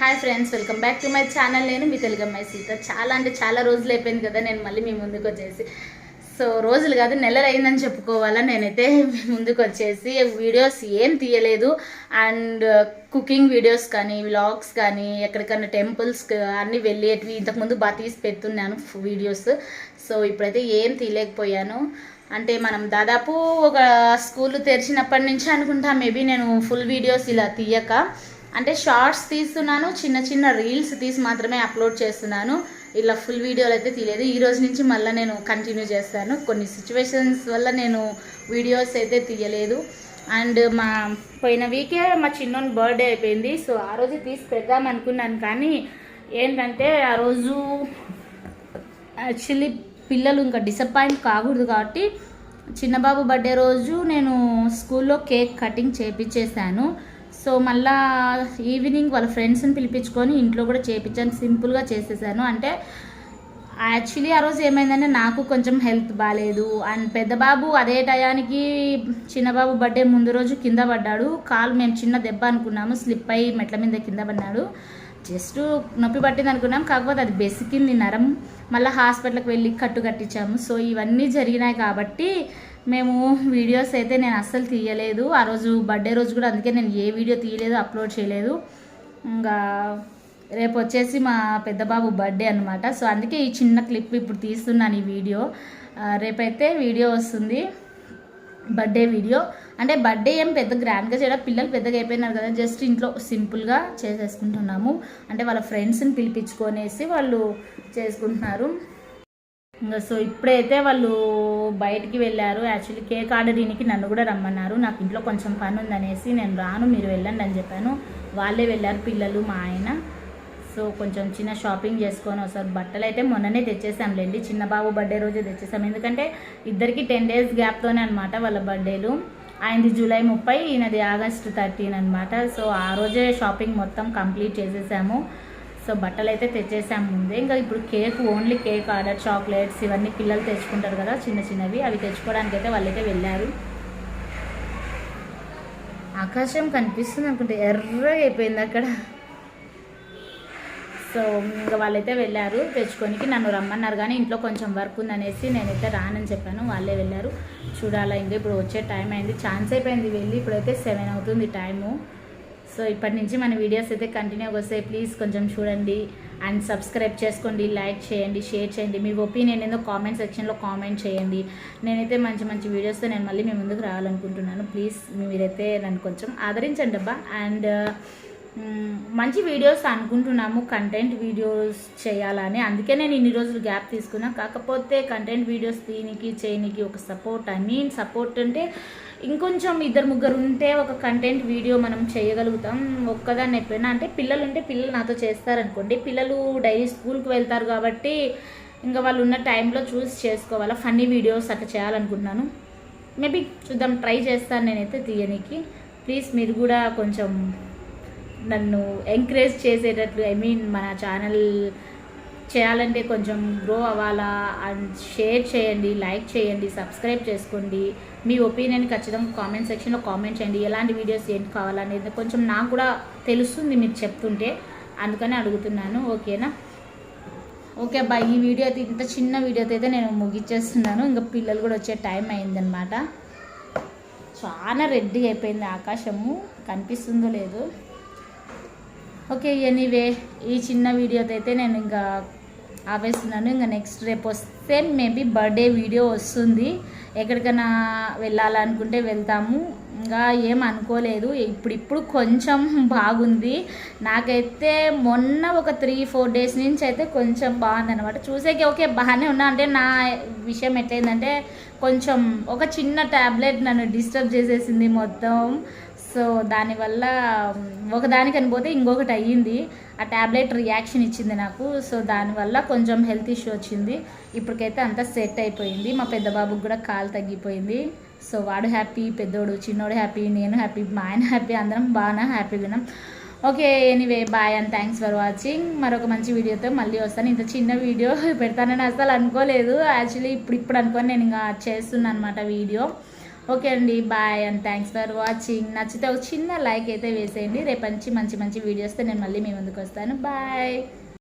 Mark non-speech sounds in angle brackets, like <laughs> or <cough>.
Hi friends welcome back to my channel నేను మీ తెలుగు అమ్మాయి సీత. చాలా అంటే చాలా రోజులు అయిపోయింది కదా నేను మళ్ళీ మీ ముందుకు వచ్చేసి. సో రోజులు కాదు నెలలు అయిందని చెప్పుకోవాలా? నేనైతే మీ ముందుకు వచ్చేసి వీడియోస్ ఏం తీయలేదు. అండ్ కుకింగ్ వీడియోస్ కానీ వ్లాగ్స్ కానీ ఎక్కడికన్నా టెంపుల్స్ అన్నీ వెళ్ళేటివి ఇంతకుముందు బాగా తీసి పెడుతున్నాను వీడియోస్ సో ఇప్పుడైతే ఏం తీయలేకపోయాను. అంటే మనం దాదాపు ఒక స్కూల్ తెరిచినప్పటి నుంచి అనుకుంటా మేబీ నేను ఫుల్ వీడియోస్ ఇలా తీయక. అంటే షార్ట్స్ తీస్తున్నాను చిన్న చిన్న రీల్స్ తీసి మాత్రమే అప్లోడ్ చేస్తున్నాను. ఇలా ఫుల్ వీడియోలు అయితే తీయలేదు. ఈ రోజు నుంచి మళ్ళీ నేను కంటిన్యూ చేస్తాను. కొన్ని సిచ్యువేషన్స్ వల్ల నేను వీడియోస్ అయితే తీయలేదు. అండ్ మా పోయిన వీకే మా చిన్నోని బర్త్డే అయిపోయింది. సో ఆ రోజు తీసి పెడదాం అనుకున్నాను. కానీ ఏంటంటే ఆ రోజు యాక్చువల్లీ పిల్లలు ఇంకా డిసప్పాయింట్ కాకూడదు కాబట్టి చిన్నబాబు బర్త్డే రోజు నేను స్కూల్లో కేక్ కటింగ్ చేపించేశాను సో మళ్ళా ఈవినింగ్ వాళ్ళ ఫ్రెండ్స్ని పిలిపించుకొని ఇంట్లో కూడా చేయించాను సింపుల్గా చేసేసాను. అంటే యాక్చువల్లీ ఆ రోజు ఏమైందంటే నాకు కొంచెం హెల్త్ బాగాలేదు. అండ్ పెద్ద బాబు అదే టయానికి చిన్నబాబు బర్త్డే ముందు రోజు కింద పడ్డాడు. కాలు మేము చిన్న దెబ్బ అనుకున్నాము. స్లిప్ అయ్యి మెట్ల మీద కింద పడినాడు జస్ట్ నొప్పి పట్టింది అనుకున్నాం. కాకపోతే అది బెసికింది నరం. మళ్ళీ హాస్పిటల్కి వెళ్ళి కట్టు కట్టించాము. సో ఇవన్నీ జరిగినాయి కాబట్టి మేము వీడియోస్ అయితే నేను అస్సలు తీయలేదు. ఆ రోజు బర్త్డే రోజు కూడా అందుకే నేను ఏ వీడియో తీయలేదు అప్లోడ్ చేయలేదు. ఇంకా రేపు వచ్చేసి మా పెద్దబాబు బర్త్డే అనమాట సో అందుకే ఈ చిన్న క్లిప్ ఇప్పుడు తీస్తున్నాను ఈ వీడియో రేపైతే వీడియో వస్తుంది. బర్త్డే వీడియో అంటే బర్త్డే ఏం పెద్ద గ్రాండ్గా చేయడం పిల్లలు పెద్దగా అయిపోయినారు కదా జస్ట్ ఇంట్లో సింపుల్గా చేసేసుకుంటున్నాము. అంటే వాళ్ళ ఫ్రెండ్స్ని పిలిపించుకొనేసి వాళ్ళు చేసుకుంటున్నారు. ఇంకా సో ఇప్పుడైతే వాళ్ళు బయటికి వెళ్ళారు. యాక్చువల్లీ కేక్ ఆర్డరీనికి నన్ను కూడా రమ్మన్నారు. నాకు ఇంట్లో కొంచెం పని ఉందనేసి నేను రాను మీరు వెళ్ళండి అని చెప్పాను. వాళ్ళే వెళ్ళారు పిల్లలు మా ఆయన. సో కొంచెం చిన్న షాపింగ్ చేసుకొని ఒకసారి బట్టలు అయితే మొన్ననే తెచ్చేసాంలేండి. చిన్న బాబు బర్త్డే రోజే తెచ్చేసాం. ఎందుకంటే ఇద్దరికి టెన్ డేస్ గ్యాప్తోనే అనమాట వాళ్ళ బర్త్డేలు ఆయనది జూలై ముప్పై ఈయనది ఆగస్ట్ థర్టీన్ అనమాట సో ఆ రోజే షాపింగ్ మొత్తం కంప్లీట్ చేసేసాము. సో బట్టలు అయితే తెచ్చేసాము ముందే. ఇంకా ఇప్పుడు cake only cake order chocolates ఇవన్నీ పిల్లలు తెచ్చుకుంటారు కదా చిన్న చిన్నవి. అవి తెచ్చుకోవడానికి అయితే వాళ్ళైతే వెళ్ళారు. ఆకాశం కనిపిస్తుంది అనుకుంటే ఎర్రగా అయిపోయింది అక్కడ. సో ఇంకా వాళ్ళైతే వెళ్ళారు తెచ్చుకోనికి. నన్ను రమ్మన్నారు కానీ ఇంట్లో కొంచెం వర్క్ ఉందనేసి నేనైతే రానని చెప్పాను. వాళ్ళే వెళ్ళారు. చూడాలా ఇంకా ఇప్పుడు వచ్చే టైం అయింది. ఛాన్స్ అయిపోయింది వెళ్ళి. ఇప్పుడైతే సెవెన్ అవుతుంది టైము. సో ఇప్పటి నుంచి మన వీడియోస్ అయితే కంటిన్యూగా వస్తాయి. ప్లీజ్ కొంచెం చూడండి అండ్ సబ్స్క్రైబ్ చేసుకోండి లైక్ చేయండి షేర్ చేయండి. మీ ఒపీనియన్ ఏందో కామెంట్ సెక్షన్లో కామెంట్ చేయండి. నేనైతే మంచి మంచి వీడియోస్తో నేను మళ్ళీ మీ ముందుకు రావాలనుకుంటున్నాను. ప్లీజ్ మీరైతే నన్ను కొంచెం ఆదరించండి అబ్బా. అండ్ మంచి వీడియోస్ అనుకుంటున్నాము కంటెంట్ వీడియోస్ చేయాలని. అందుకే నేను ఇన్ని రోజులు గ్యాప్ తీసుకున్నా. కాకపోతే కంటెంట్ వీడియోస్ దీనికి చేయనికి ఒక సపోర్ట్ ఐ మీన్ సపోర్ట్ అంటే ఇంకొంచెం ఇద్దరు ముగ్గురు ఉంటే ఒక కంటెంట్ వీడియో మనం చేయగలుగుతాం. ఒక్కదాన్ని ఎప్పుడైనా అంటే పిల్లలు ఉంటే పిల్లలు నాతో చేస్తారనుకోండి. పిల్లలు డైలీ స్కూల్కి వెళ్తారు కాబట్టి ఇంకా వాళ్ళు ఉన్న టైంలో చూసి చేసుకోవాలా. ఫన్నీ వీడియోస్ అట్లా చేయాలనుకుంటున్నాను. మేబీ చూద్దాం ట్రై చేస్తాను నేనైతే తీయనికి. ప్లీజ్ మీరు కూడా కొంచెం నన్ను ఎంకరేజ్ చేసేటట్లు ఐ మీన్ మన ఛానల్ చేయాలంటే కొంచెం గ్రో అవ్వాలా అండ్ షేర్ చేయండి లైక్ చేయండి సబ్స్క్రైబ్ చేసుకోండి. మీ ఒపీనియన్ ఖచ్చితంగా కామెంట్ సెక్షన్లో కామెంట్ చేయండి. ఎలాంటి వీడియోస్ ఏంటి కావాలనేది కొంచెం నాకు కూడా తెలుస్తుంది మీరు చెప్తుంటే. అందుకని అడుగుతున్నాను. ఓకేనా ఓకే అబ్బాయి ఈ వీడియో అయితే ఇంత చిన్న వీడియో అయితే నేను ముగిచ్చేస్తున్నాను. ఇంకా పిల్లలు కూడా వచ్చే టైం అయిందనమాట చాలా రెడ్డి అయిపోయింది ఆకాశము. కనిపిస్తుందో లేదో. ఓకే ఎనీవే ఈ చిన్న వీడియోతో అయితే నేను ఇంకా ఆపేస్తున్నాను. ఇంకా నెక్స్ట్ రేపు వస్తే మేబీ బర్త్డే వీడియో వస్తుంది. ఎక్కడికైనా వెళ్ళాలనుకుంటే వెళ్తాము. ఇంకా ఏం అనుకోలేదు. ఇప్పుడిప్పుడు కొంచెం బాగుంది. నాకైతే మొన్న ఒక త్రీ ఫోర్ డేస్ నుంచి అయితే కొంచెం బాగుంది అనమాట చూసేకి ఓకే బాగానే ఉన్నా. అంటే నా విషయం ఎట్లయిందంటే కొంచెం ఒక చిన్న ట్యాబ్లెట్ నన్ను డిస్టర్బ్ చేసేసింది మొత్తం. సో దానివల్ల ఒకదానికి అనిపోతే ఇంకొకటి అయ్యింది. ఆ ట్యాబ్లెట్ రియాక్షన్ ఇచ్చింది నాకు. సో దానివల్ల కొంచెం హెల్త్ ఇష్యూ వచ్చింది. ఇప్పటికైతే అంతా సెట్ అయిపోయింది. మా పెద్ద బాబుకి కూడా కాలు తగ్గిపోయింది. సో వాడు హ్యాపీ పెద్దోడు చిన్నోడు హ్యాపీ నేను హ్యాపీ మా ఆయన హ్యాపీ అందరం బాగా హ్యాపీగా ఉన్నాం. Okay anyway bye and thanks for watching. మరొక మంచి వీడియోతో మళ్ళీ వస్తాను. ఇంత చిన్న వీడియో <laughs> పెడతానని అసలు అనుకోలేదు. యాక్చువల్లీ ఇప్పుడు ఇప్పుడు అనుకొని నేను ఇంకా చేస్తున్నాను అనమాట వీడియో. ఓకే అండి bye and thanks for watching. నచ్చితే ఒక చిన్న లైక్ అయితే వేసేయండి. రేపు మంచి మంచి మంచి వీడియోస్తో నేను మళ్ళీ మీ ముందుకు వస్తాను. బాయ్.